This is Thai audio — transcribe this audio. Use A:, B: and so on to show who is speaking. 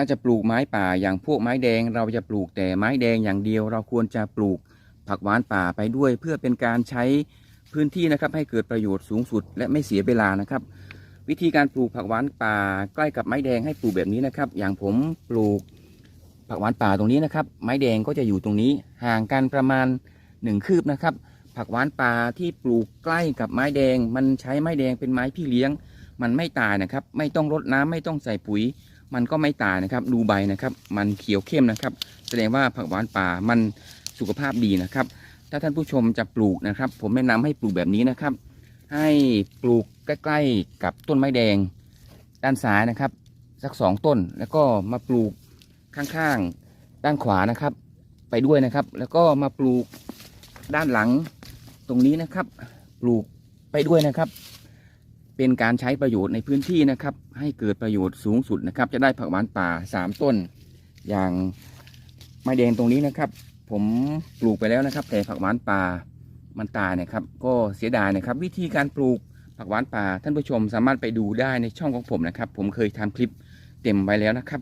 A: ถ้าจะปลูกไม้ป่าอย่างพวกไม้แดง เราจะปลูกแต่ไม้แดงอย่างเดียว เราควรจะปลูกผักหวานป่าไปด้วย เพื่อเป็นการใช้พื้นที่นะครับให้เกิดประโยชน์สูงสุด และไม่เสียเวลานะครับ วิธีการปลูกผักหวานป่า ใกล้กับไม้แดงให้ปลูกแบบนี้นะครับ อย่างผมปลูกผักหวานป่าตรงนี้นะครับ ไม้แดงก็จะอยู่ตรงนี้ห่างกันประมาณหนึ่งคืบนะครับ ผักหวานป่าที่ปลูกใกล้กับไม้แดง มันใช้ไม้แดงเป็นไม้พี่เลี้ยง มันไม่ตายนะครับ ไม่ต้องรดน้ำไม่ต้องใส่ปุ๋ย มันก็ไม่ตายนะครับ ดูใบนะครับ มันเขียวเข้มนะครับ แสดงว่าผักหวานป่ามันสุขภาพดีนะครับ ถ้าท่านผู้ชมจะปลูกนะครับ ผมแนะนำให้ปลูกแบบนี้นะครับ ให้ปลูกใกล้ๆกับต้นไม้แดง ด้านซ้ายนะครับ สักสองต้น แล้วก็มาปลูกข้างๆ ด้านขวานะครับ ไปด้วยนะครับ แล้วก็มาปลูกด้านหลังตรงนี้นะครับ ปลูกไปด้วยนะครับ เป็นการใช้ประโยชน์ในพื้นที่นะครับ ให้เกิดประโยชน์สูงสุดนะครับ จะได้ผักหวานป่าสามต้น อย่างไม้แดงตรงนี้นะครับ ผมปลูกไปแล้วนะครับ แต่ผักหวานป่ามันตายนะครับ ก็เสียดายนะครับ วิธีการปลูกผักหวานป่าท่านผู้ชมสามารถไปดูได้ในช่องของผมนะครับ ผมเคยทำคลิปเต็มไว้แล้วนะครับ